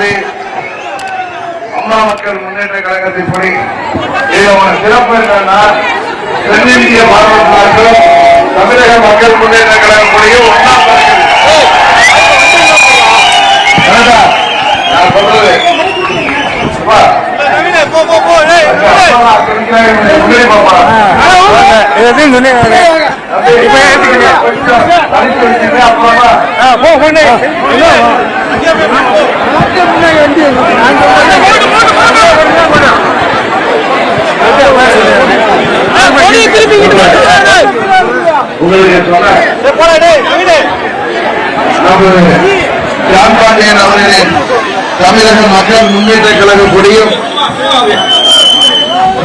கொடி அம்மா மக்கள் முன்னேற்ற கழகத்தின் கொடி இதோட சிறப்பு என்னன்னா தென்னிந்திய மாணவர்களாக தமிழக மக்கள் முன்னேற்ற கழக கொடியும் ஒன்னா நான் சொல்றது. எதையும் சொல்லி உங்களுக்கு சொன்ன ஜான் பாண்டியன் அவர்களின் தமிழக மக்கள் முன்னேற்ற கழக கொடியும்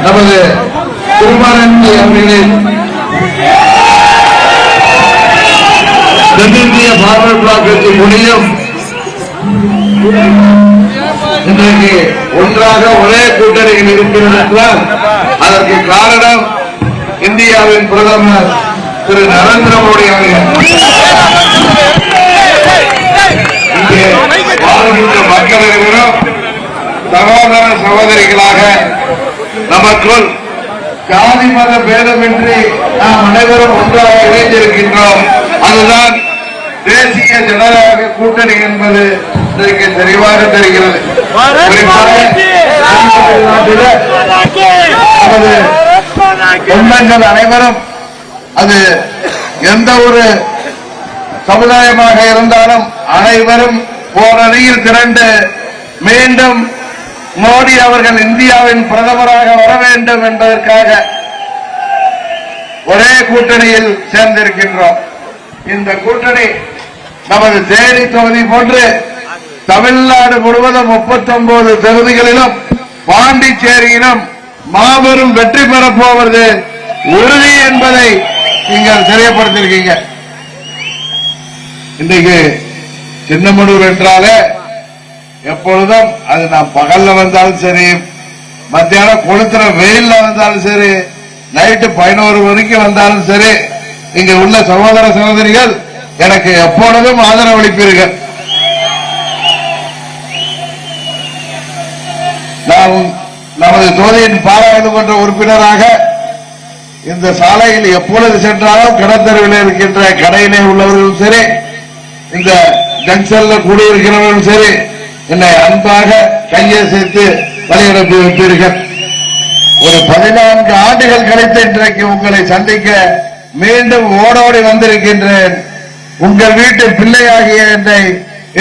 நமது திருமானந்தி அவர்களின் தென்னிந்திய பார்வர் பிளாக்கிற்கு முடியும். இன்றைக்கு ஒன்றாக ஒரே கூட்டணியில் இருக்கிறதென்றால் அதற்கு காரணம் இந்தியாவின் பிரதமர் திரு நரேந்திர மோடி அவர்கள். வாழ்கின்ற மக்கள் அனைவரும் சகோதர சகோதரிகளாக நமக்குள் ஜாதி மத பேதமின்றி நாம் அனைவரும் ஒன்றாக இணைந்திருக்கின்றோம். அதுதான் தேசிய ஜனநாயக கூட்டணி என்பது இன்றைக்கு தெளிவாக தெரிகிறது. சொந்தங்கள் அனைவரும் அது எந்த ஒரு சமுதாயமாக இருந்தாலும் அனைவரும் போரணியில் திரண்டு மீண்டும் மோடி அவர்கள் இந்தியாவின் பிரதமராக வர வேண்டும் என்பதற்காக ஒரே கூட்டணியில் சேர்ந்திருக்கின்றோம். இந்த கூட்டணி நமது தேனி தொகுதி போன்று தமிழ்நாடு முழுவதும் 39 தொகுதிகளிலும் பாண்டிச்சேரியிலும் மாபெரும் வெற்றி பெறப் போவது உறுதி என்பதை நீங்கள் தெரியப்படுத்திருக்கீங்க இன்றைக்கு சின்னமனூர் என்றாலே எப்பொழுதும் அது நான் பகல்ல வந்தாலும் சரி மத்தியானம் கொளுத்துற வெயில்ல வந்தாலும் சரி நைட்டு பதினோரு மணிக்கு வந்தாலும் சரி இங்க உள்ள சகோதர சகோதரிகள் எனக்கு எப்பொழுதும் ஆதரவளிப்பீர்கள் நான் நமது தொகுதியின் பாராளுமன்ற உறுப்பினராக இந்த சாலையில் எப்பொழுது சென்றாலும் கடத்தருவில் இருக்கின்ற கடையிலே உள்ளவர்களும் சரி இந்த ஜங்ஷன்ல கூடியிருக்கிறவர்களும் சரி என்னை அன்பாக கையை சேர்த்து வழியனுப்பி வைப்பீர்கள். ஒரு பதினான்கு ஆண்டுகள் கழித்து இன்றைக்கு உங்களை சந்திக்க மீண்டும் ஓடோடி வந்திருக்கின்றேன். உங்கள் வீட்டு பிள்ளையாகிய என்னை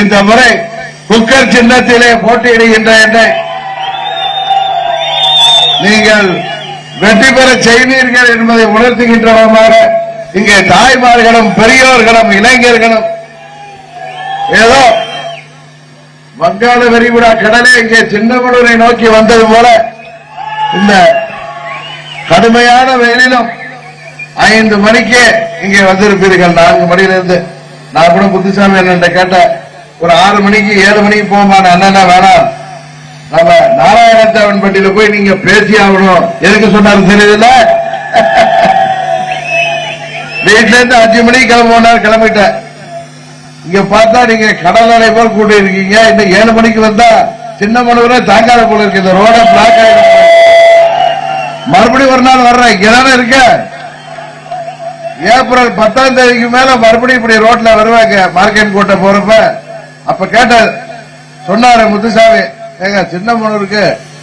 இந்த முறை குக்கர் சின்னத்திலே போட்டியிடுகின்ற என்னை. நீங்கள் வெற்றி பெற செய்வீர்கள் என்பதை உணர்த்துகின்ற விதமாக இங்கே தாய்மார்களும் பெரியோர்களும் இளைஞர்களும். ஏதோ வங்காள விரிகுடா கடலே இங்கே சின்னமனூரை நோக்கி வந்தது போல இந்த கடுமையான வெயிலிலும் ஐந்து மணிக்கே இங்கே வந்திருப்பீர்கள். நான்கு மணியிலிருந்து நான் கூட புத்திசாமி அண்ணன் கேட்டேன். ஒரு ஆறு மணிக்கு ஏழு மணிக்கு போமான அண்ணனா வேணாம். நம்ம நாராயணத்தவன் பட்டியல போய் நீங்க பேசி ஆகணும். எதுக்கு சொன்னாரு தெரியுதுல்ல? வீட்டுல இருந்து அஞ்சு மணிக்கு கிளம்புனார் கிளம்பிட்டேன். இங்க பார்த்தா நீங்க கடல் அலை போல் கூட்டி இருக்கீங்க இன்னும் ஏழு மணிக்கு வந்தா சின்ன மனுவரே தாங்காத போல இருக்கு. இந்த ரோட பிளாக் மறுபடியும் ஒரு நாள் வர்றேன். இங்கதானே இருக்கேன். ஏப்ரல் பத்தாம் தேதிக்கு மேல மறுபடியும் இப்படி ரோட்ல வருவாங்க மார்க்கெட் கோட்டை போறப்ப. அப்ப கேட்ட சொன்னாரு முத்துசாமி ஏங்க சின்ன மனூருக்கு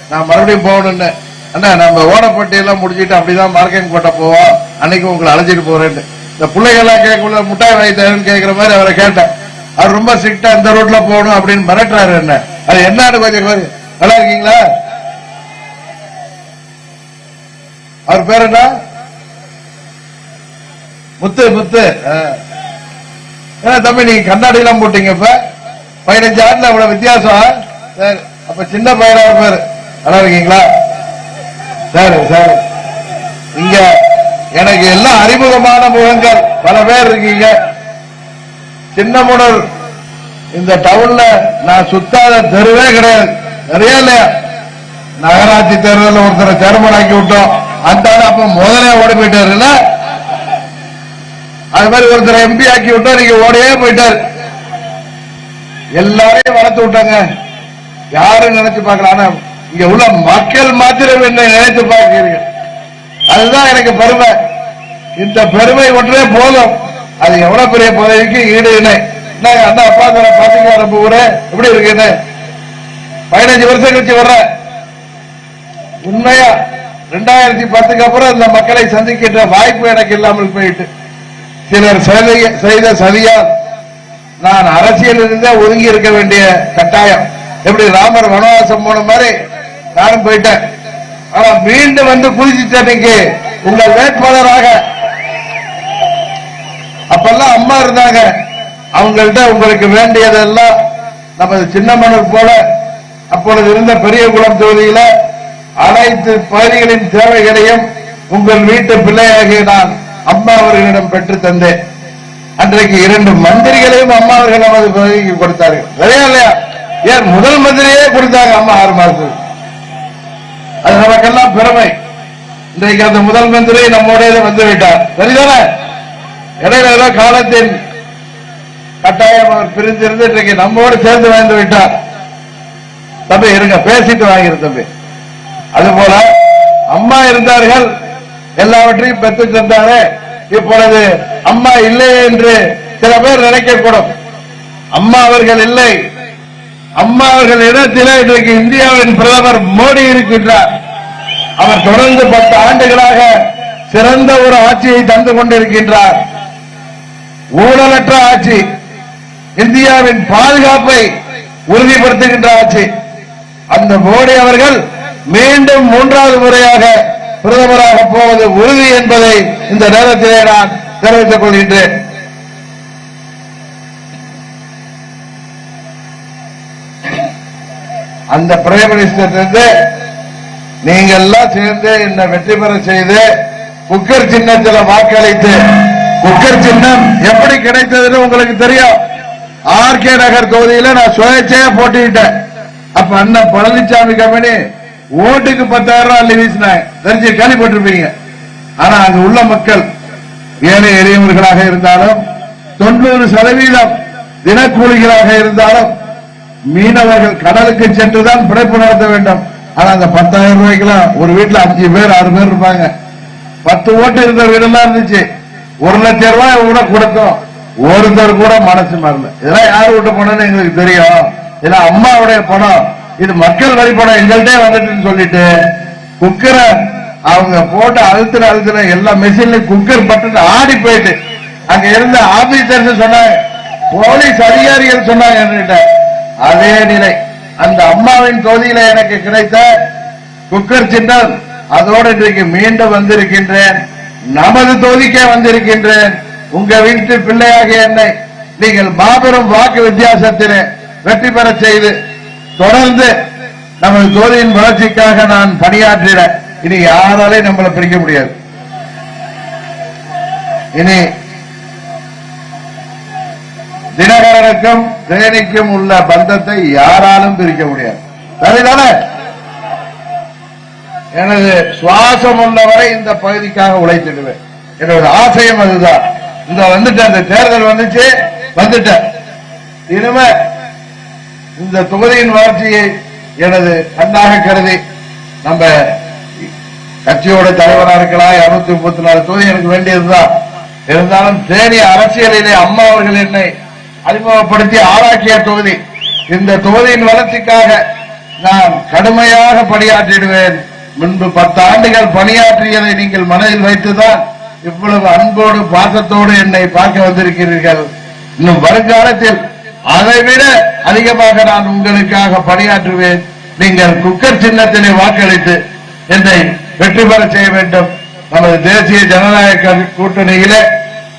நான் மறுபடியும் போகணும்னு. அண்ணா நம்ம ஓடப்பட்டி எல்லாம் அப்படிதான் மார்க்கெட் கோட்டை போவோம். அன்னைக்கு உங்களை அழைச்சிட்டு போறேன்னு. இந்த பிள்ளைகள் எல்லாம் கேட்கல முட்டாய் வாய்த்தாருன்னு கேட்கிற மாதிரி அவரை கேட்டேன். அவர் ரொம்ப ஸ்ட்ரிக்டா இந்த ரோட்ல போகணும் அப்படின்னு மிரட்டுறாரு என்ன. அது என்னன்னு கொஞ்சம் நல்லா இருக்கீங்களா? அவர் பேர் என்ன? முத்து முத்து. ஆ. தம்பி நீங்க கண்ணாடி எல்லாம் போட்டீங்க இப்ப. பதினஞ்சு ஆண்டுல அவ்வளவு வித்தியாசம் சரி அப்ப சின்ன பையனா பேரு. நல்லா இருக்கீங்களா? சரி சரி. இங்க எனக்கு எல்லாம் அறிமுகமான முகங்கள். பல பேர் இருக்கீங்க. சின்ன முடல். இந்த டவுன்ல நான் சுத்தாத தெருவே கிடையாது. நிறைய இல்லையா? நகராட்சி தேர்தலில் ஒருத்தரை சேர்மன் ஆக்கி விட்டோம். அந்த அப்ப முதலே ஓடி போயிட்டாருல்ல அது மாதிரி ஒருத்தர் எம்பி ஆக்கி விட்டா நீங்க ஓடையே போயிட்டாரு. எல்லாரையும் வளர்த்து விட்டாங்க. யாரும் நினைச்சு பார்க்கல. ஆனா இங்க உள்ள மக்கள் மாத்திரம் என்ன நினைத்து பார்க்கிறீர்கள்? அதுதான் எனக்கு பெருமை. இந்த பெருமை ஒன்றே போதும். அது எவ்வளவு பெரிய பதவிக்கு ஈடு இணை என்னங்க அண்ணா அப்பா பாத்தீங்க நம்ம ஊரு எப்படி இருக்குன்னு பதினஞ்சு வருஷம் கழிச்சு வர்றேன் உண்மையா? ரெண்டாயிரத்தி பத்துக்கு அப்புறம் இந்த மக்களை சந்திக்கின்ற வாய்ப்பு எனக்கு இல்லாமல் போயிட்டு. சிலர் செய்த- சதியால் நான் அரசியலில் இருந்தே ஒதுங்கி இருக்க வேண்டிய கட்டாயம். எப்படி ராமர் வனவாசம் போன மாதிரி நானும் போயிட்டேன். ஆனா மீண்டும் வந்து குதிச்சுட்டேன் இன்னைக்கு உங்கள் வேட்பாளராக. அப்பெல்லாம் அம்மா இருந்தாங்க. அவங்கள்ட்ட உங்களுக்கு வேண்டியதெல்லாம் நமது சின்னமனூர் போல அப்பொழுது இருந்த பெரியகுளம் தொகுதியில அனைத்து பகுதிகளின் தேவைகளையும் உங்கள் வீட்டு பிள்ளையாகிய நான் அம்மா அவர்களிடம் பெற்று தந்தேன் அன்றைக்கு இரண்டு மந்திரிகளையும் அம்மா அவர்கள் நமது பதவிக்கு கொடுத்தார்கள். சரியா இல்லையா? ஏன் முதல் மந்திரியே கொடுத்தாங்க அம்மா ஆறு மாசத்துக்கு அது நமக்கெல்லாம் பெருமை. இன்றைக்கு அந்த முதல் மந்திரி நம்மோட வந்து விட்டார். சரிதானே? இடையில ஏதோ காலத்தின் கட்டாயம் அவர் பிரிந்திருந்து இன்றைக்கு நம்மோடு சேர்ந்து வாழ்ந்து விட்டார். தம்பி இருங்க பேசிட்டு வாங்கிரு தம்பி. அதுபோல அம்மா இருந்தார்கள். எல்லாவற்றையும் பெற்று தந்தாரே. இப்பொழுது அம்மா இல்லை என்று சில பேர் நினைக்கக்கூடும். அம்மா அவர்கள் இல்லை. அம்மா அவர்கள் இடத்திலே இன்றைக்கு இந்தியாவின் பிரதமர் மோடி இருக்கின்றார். அவர் தொடர்ந்து பத்து ஆண்டுகளாக சிறந்த ஒரு ஆட்சியை தந்து கொண்டிருக்கின்றார். ஊழலற்ற ஆட்சி இந்தியாவின் பாதுகாப்பை உறுதிப்படுத்துகின்ற ஆட்சி. அந்த மோடி அவர்கள் மீண்டும் மூன்றாவது முறையாக பிரதமராக போவது உறுதி என்பதை இந்த நேரத்திலே நான் தெரிவித்துக் கொள்கின்றேன். அந்த பிரைம் மினிஸ்டர் இருந்து நீங்க எல்லாம் சேர்ந்து என்ன வெற்றி பெற செய்து குக்கர் சின்னத்தில் வாக்களித்து குக்கர் சின்னம் எப்படி கிடைத்ததுன்னு உங்களுக்கு தெரியும். ஆர் கே நகர் தொகுதியில நான் சுயேட்சையா போட்டிட்டேன் அப்ப அண்ணன் பழனிசாமி கம்பெனி ஓட்டுக்கு பத்தாயிரம் ரூபாய் அள்ளி வீசினாங்க தெரிஞ்சு கேள்விப்பட்டிருப்பீங்க ஆனா அங்க உள்ள மக்கள் ஏழை எளியவர்களாக இருந்தாலும் தொண்ணூறு சதவீதம் தினக்கூலிகளாக இருந்தாலும் மீனவர்கள் கடலுக்கு சென்றுதான் பிழைப்பு நடத்த வேண்டும். ஆனா அந்த பத்தாயிரம் ரூபாய்க்கெல்லாம் ஒரு வீட்டுல அஞ்சு பேர் ஆறு பேர் இருப்பாங்க. பத்து ஓட்டு இருந்த வீடெல்லாம் இருந்துச்சு. ஒரு லட்சம் ரூபாய் கூட கொடுத்தோம். ஒருத்தர் கூட மனசு மாறல. இதெல்லாம் யார் விட்டு பணம்னு எங்களுக்கு தெரியும். இதெல்லாம் அம்மாவுடைய பணம் இது மக்கள் வழிபடம் எங்கள்கிட்ட வந்துட்டுன்னு சொல்லிட்டு குக்கரை அவங்க போட்டு அழுத்துற அழுத்துற எல்லா மெஷின்லயும் குக்கர் பட்டு ஆடி போயிட்டு அங்க இருந்த ஆபீசர்ஸ் சொன்னாங்க போலீஸ் அதிகாரிகள் சொன்னாங்க என்கிட்ட அதே நிலை. அந்த அம்மாவின் தொகுதியில எனக்கு கிடைத்த குக்கர் சின்னம் அதோடு இன்றைக்கு மீண்டும் வந்திருக்கின்றேன். நமது தொகுதிக்கே வந்திருக்கின்றேன். உங்க வீட்டு பிள்ளையாக என்னை நீங்கள் மாபெரும் வாக்கு வித்தியாசத்திலே வெற்றி பெற செய்து தொடர்ந்து நமது ஜோதியின் வளர்ச்சிக்காக நான் பணியாற்றிட இனி யாராலே நம்மளை பிரிக்க முடியாது. இனி தினகரனுக்கும் தேனிக்கும் உள்ள பந்தத்தை யாராலும் பிரிக்க முடியாது. சரிதானே? எனது சுவாசம் உள்ளவரை இந்த பகுதிக்காக உழைத்திடுவேன். என்னோட ஆசையும் அதுதான். இந்த வந்துட்டேன் இந்த தேர்தல் வந்துச்சு வந்துட்டேன். இனிமே இந்த தொகுதியின் வளர்ச்சியை எனது கண்ணாக கருதி நம்ம கட்சியோட தலைவரா இருக்கலாம் இருநூத்தி முப்பத்தி நாலு தொகுதி எனக்கு வேண்டியதுதான். இருந்தாலும் தேனி அரசியலிலே அம்மா அவர்கள் என்னை அறிமுகப்படுத்தி ஆளாக்கிய தொகுதி. இந்த தொகுதியின் வளர்ச்சிக்காக நான் கடுமையாக பணியாற்றிடுவேன். முன்பு பத்து ஆண்டுகள் பணியாற்றியதை நீங்கள் மனதில் வைத்துதான் இவ்வளவு அன்போடு பாசத்தோடு என்னை பார்க்க வந்திருக்கிறீர்கள். இன்னும் வருங்காலத்தில் அதைவிட அதிகமாக நான் உங்களுக்காக பணியாற்றுவேன். நீங்கள் குக்கர் சின்னத்தினை வாக்களித்து என்னை வெற்றி பெற செய்ய வேண்டும். நமது தேசிய ஜனநாயக கூட்டணியில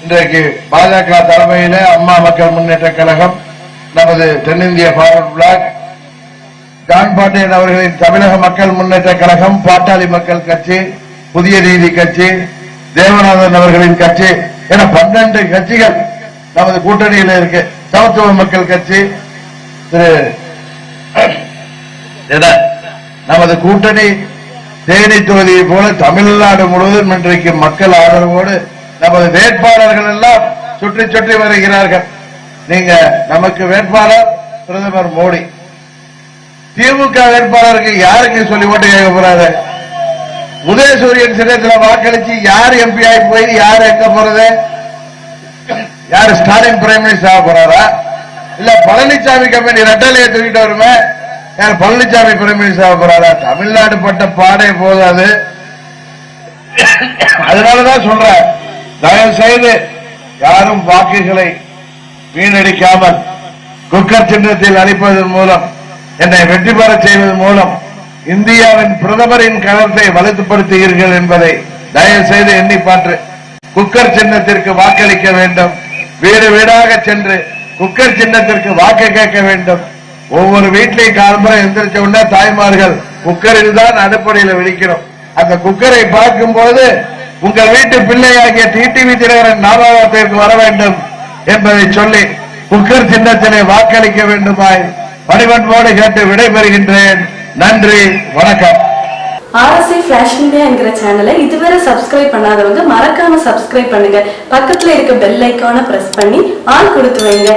இன்றைக்கு பாஜக தலைமையில அம்மா மக்கள் முன்னேற்ற கழகம் நமது தென்னிந்திய ஃபார்வர்ட் பிளாக் ஜான் பாண்டியன் அவர்களின் தமிழக மக்கள் முன்னேற்ற கழகம் பாட்டாளி மக்கள் கட்சி புதிய நீதி கட்சி தேவநாதன் அவர்களின் கட்சி என பன்னெண்டு கட்சிகள் நமது கூட்டணியில் இருக்கு. சமத்துவ மக்கள் கட்சி திரு நமது கூட்டணி தேனி தொகுதியை போல தமிழ்நாடு முழுவதும் இன்றைக்கு மக்கள் ஆதரவோடு நமது வேட்பாளர்கள் எல்லாம் சுற்றி சுற்றி வருகிறார்கள். நீங்க நமக்கு வேட்பாளர் பிரதமர் மோடி. திமுக வேட்பாளருக்கு யாருக்கு சொல்லி ஓட்டு கேட்க போறாரு? உதயசூரியன் சின்னத்துல வாக்களிச்சு யார் எம்பி ஆகி போய் யார் எங்க போறது? யார் ஸ்டாலின் பிரைம் மினிஸ்டர் ஆக போறாரா? இல்ல பழனிசாமி கம்பெனி ரெட்டலையை தூக்கிட்டு வருமே? யார் பழனிசாமி பிரைம் மினிஸ்டர் ஆக போறாரா? தமிழ்நாடு பட்ட பாடே போதாது. அதனாலதான் சொல்றேன் தயவு செய்து யாரும் வாக்குகளை வீணடிக்காமல் குக்கர் சின்னத்தில் அளிப்பதன் மூலம் என்னை வெற்றி பெறச் செய்வதன் மூலம் இந்தியாவின் பிரதமரின் கருத்தை வலுத்துப்படுத்துகிறீர்கள் என்பதை தயவு செய்து எண்ணி பாற்று குக்கர் சின்னத்திற்கு வாக்களிக்க வேண்டும். வீடு வீடாக சென்று குக்கர் சின்னத்திற்கு வாக்கு கேட்க வேண்டும். ஒவ்வொரு வீட்லையும் காலம்புற எந்திரிச்ச உடனே தாய்மார்கள் குக்கரில் தான் அடுப்படையில் விழிக்கிறோம். அந்த குக்கரை பார்க்கும்போது உங்கள் வீட்டு பிள்ளையாகிய டிடிவி தினகரன் ஞாபகத்திற்கு வர வேண்டும் என்பதை சொல்லி குக்கர் சின்னத்திலே வாக்களிக்க வேண்டுமாய் பணிவன்போடு கேட்டு விடைபெறுகின்றேன். நன்றி வணக்கம். ஆர்எஸ்ஐ ஃபிளாஷ் மீடியா என்கிற சேனலை இதுவரை சப்ஸ்கிரைப் பண்ணாதவங்க மறக்காம சப்ஸ்கிரைப் பண்ணுங்க. பக்கத்துல இருக்க பெல் ஐக்கானை பிரஸ் பண்ணி ஆல் கொடுத்து வைங்க.